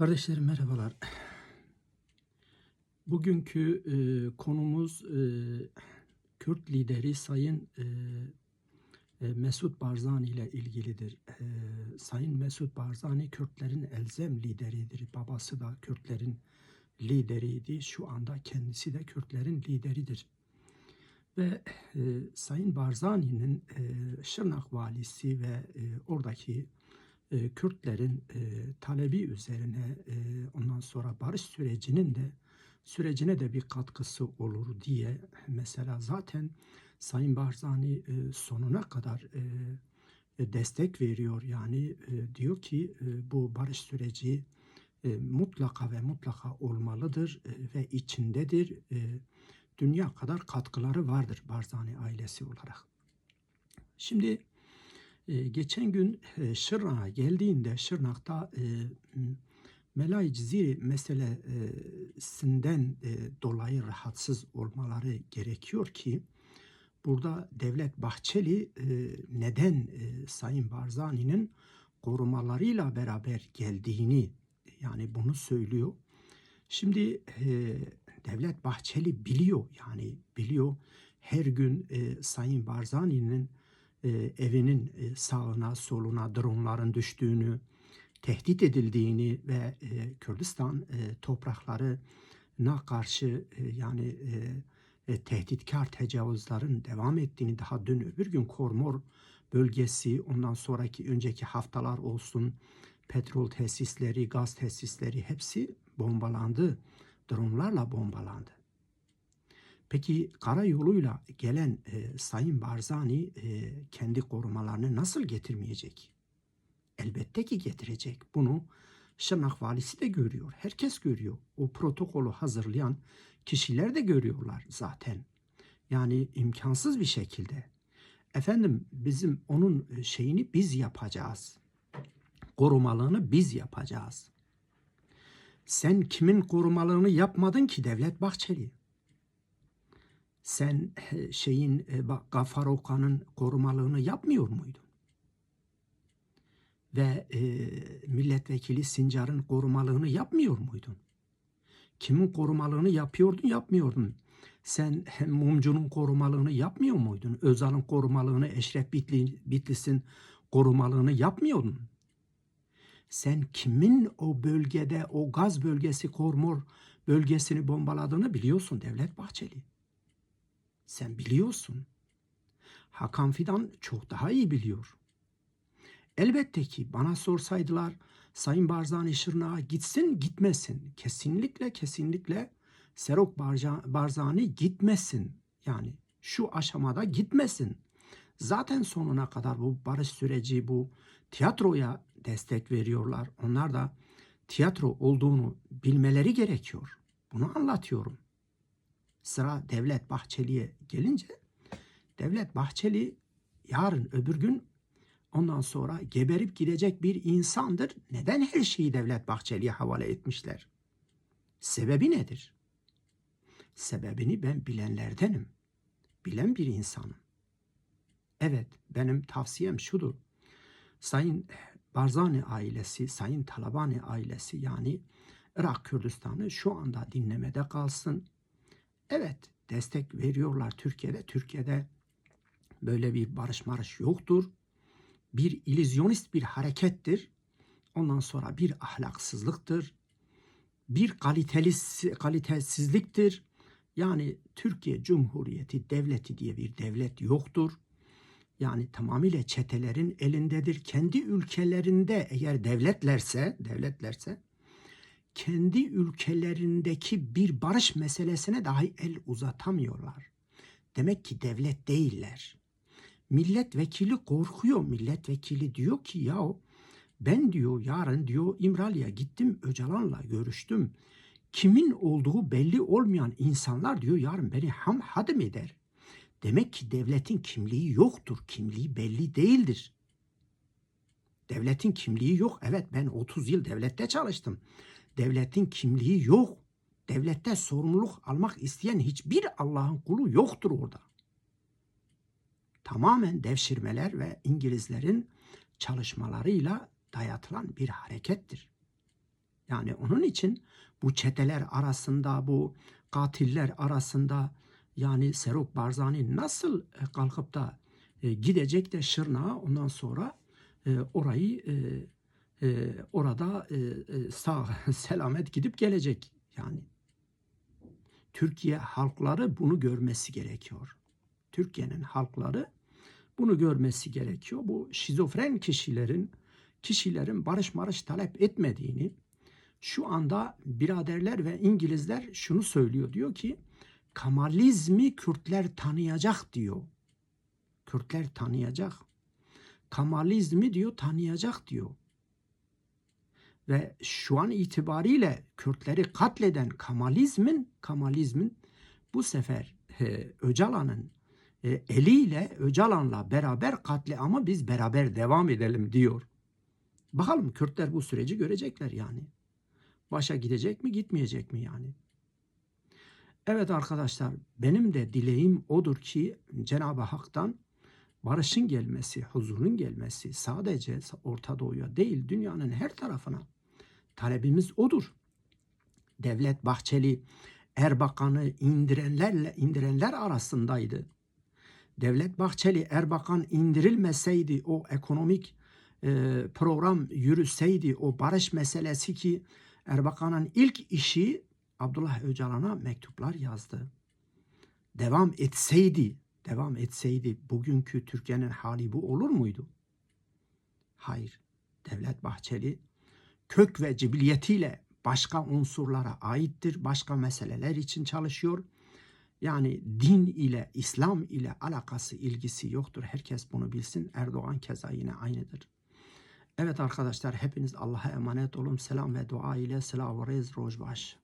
Kardeşlerim merhabalar. Bugünkü e, konumuz e, Kürt lideri Sayın e, e, Mesut Barzani ile ilgilidir. E, Sayın Mesut Barzani Kürtlerin elzem lideridir. Babası da Kürtlerin lideriydi. Şu anda kendisi de Kürtlerin lideridir. Ve e, Sayın Barzani'nin e, Şırnak valisi ve e, oradaki e, Kürtlerin e, talebi üzerine e, ondan sonra barış sürecinin de sürecine de bir katkısı olur diye mesela zaten Sayın Barzani sonuna kadar destek veriyor yani diyor ki bu barış süreci mutlaka ve mutlaka olmalıdır ve içindedir. Dünya kadar katkıları vardır Barzani ailesi olarak. Şimdi e, geçen gün e, Şırnak'a geldiğinde Şırnak'ta e, Melay Ciziri meselesinden e, dolayı rahatsız olmaları gerekiyor ki burada Devlet Bahçeli e, neden Sayın Barzani'nin korumalarıyla beraber geldiğini yani bunu söylüyor. Şimdi Devlet Bahçeli biliyor yani biliyor her gün Sayın Barzani'nin e, evinin e, sağına soluna dronların düştüğünü, tehdit edildiğini ve e, Kürdistan e, topraklarına karşı yani tehditkar tecavüzlerin devam ettiğini daha dün öbür gün Kormor bölgesi ondan sonraki önceki haftalar olsun petrol tesisleri, gaz tesisleri hepsi bombalandı. Dronlarla bombalandı. Peki karayoluyla gelen e, Sayın Barzani e, kendi korumalarını nasıl getirmeyecek? Elbette ki getirecek. Bunu Şırnak valisi de görüyor. Herkes görüyor. O protokolü hazırlayan kişiler de görüyorlar zaten. Yani imkansız bir şekilde. Efendim bizim onun e, şeyini biz yapacağız. Korumalığını biz yapacağız. Sen kimin korumalığını yapmadın ki Devlet Bahçeli? Sen şeyin e, Gaffar Okan'ın korumalığını yapmıyor muydun? Ve e, milletvekili Sincar'ın korumalığını yapmıyor muydun? Kimin korumalığını yapıyordun, yapmıyordun? Sen Mumcu'nun korumalığını yapmıyor muydun? Özal'ın korumalığını, Eşref Bitli, Bitlis'in korumalığını yapmıyordun? Sen kimin o bölgede, o gaz bölgesi, Kormor bölgesini bombaladığını biliyorsun Devlet Bahçeli. Sen biliyorsun. Hakan Fidan çok daha iyi biliyor. Elbette ki bana sorsaydılar Sayın Barzani Şırnak'a gitsin gitmesin. Kesinlikle kesinlikle Serok Barzani gitmesin. Yani şu aşamada gitmesin. Zaten sonuna kadar bu barış süreci bu tiyatroya destek veriyorlar. Onlar da tiyatro olduğunu bilmeleri gerekiyor. Bunu anlatıyorum. Sıra Devlet Bahçeli'ye gelince Devlet Bahçeli yarın öbür gün ondan sonra geberip gidecek bir insandır. Neden her şeyi Devlet Bahçeli'ye havale etmişler? Sebebi nedir? Sebebini ben bilenlerdenim. Bilen bir insanım. Evet, benim tavsiyem şudur. Sayın Barzani ailesi, Sayın Talabani ailesi yani Irak Kürdistan'ı şu anda dinlemede kalsın. Evet, destek veriyorlar Türkiye'de. Türkiye'de böyle bir barış marış yoktur. Bir illüzyonist bir harekettir. Ondan sonra bir ahlaksızlıktır. Bir kaliteli, kalitesizliktir. Yani Türkiye Cumhuriyeti devleti diye bir devlet yoktur. Yani tamamıyla çetelerin elindedir. Kendi ülkelerinde eğer devletlerse, devletlerse kendi ülkelerindeki bir barış meselesine dahi el uzatamıyorlar. Demek ki devlet değiller. Milletvekili korkuyor. Milletvekili diyor ki ya ben diyor yarın diyor İmralı'ya gittim Öcalan'la görüştüm. Kimin olduğu belli olmayan insanlar diyor yarın beni ham hadim eder. Demek ki devletin kimliği yoktur. Kimliği belli değildir. Devletin kimliği yok. Evet ben 30 yıl devlette çalıştım. Devletin kimliği yok. Devlette sorumluluk almak isteyen hiçbir Allah'ın kulu yoktur orada. Tamamen devşirmeler ve İngilizlerin çalışmalarıyla dayatılan bir harekettir. Yani onun için bu çeteler arasında, bu katiller arasında yani Serok Barzani nasıl e, kalkıp da e, gidecek de Şırnak'a ondan sonra e, orayı e, orada e, e, sağ selamet gidip gelecek yani. Türkiye halkları bunu görmesi gerekiyor. Türkiye'nin halkları bunu görmesi gerekiyor. Bu şizofren kişilerin kişilerin barış marış talep etmediğini şu anda biraderler ve İngilizler şunu söylüyor. Diyor ki Kamalizmi Kürtler tanıyacak diyor. Kürtler tanıyacak. Kamalizmi diyor tanıyacak diyor. Ve şu an itibariyle Kürtleri katleden Kamalizmin Kamalizmin bu sefer e, Öcalan'ın e, eliyle Öcalan'la beraber katli ama biz beraber devam edelim diyor. Bakalım Kürtler bu süreci görecekler yani. Başa gidecek mi gitmeyecek mi yani? Evet arkadaşlar benim de dileğim odur ki Cenab-ı Hak'tan barışın gelmesi, huzurun gelmesi sadece Orta Doğu'ya değil dünyanın her tarafına talebimiz odur. Devlet Bahçeli Erbakan'ı indirenlerle indirenler arasındaydı. Devlet Bahçeli Erbakan indirilmeseydi o ekonomik e, program yürüseydi o barış meselesi ki Erbakan'ın ilk işi Abdullah Öcalan'a mektuplar yazdı. Devam etseydi, devam etseydi bugünkü Türkiye'nin hali bu olur muydu? Hayır. Devlet Bahçeli kök ve cibiliyetiyle başka unsurlara aittir, başka meseleler için çalışıyor. Yani din ile, İslam ile alakası, ilgisi yoktur. Herkes bunu bilsin. Erdoğan keza yine aynıdır. Evet arkadaşlar hepiniz Allah'a emanet olun. Selam ve dua ile rez rojbaş.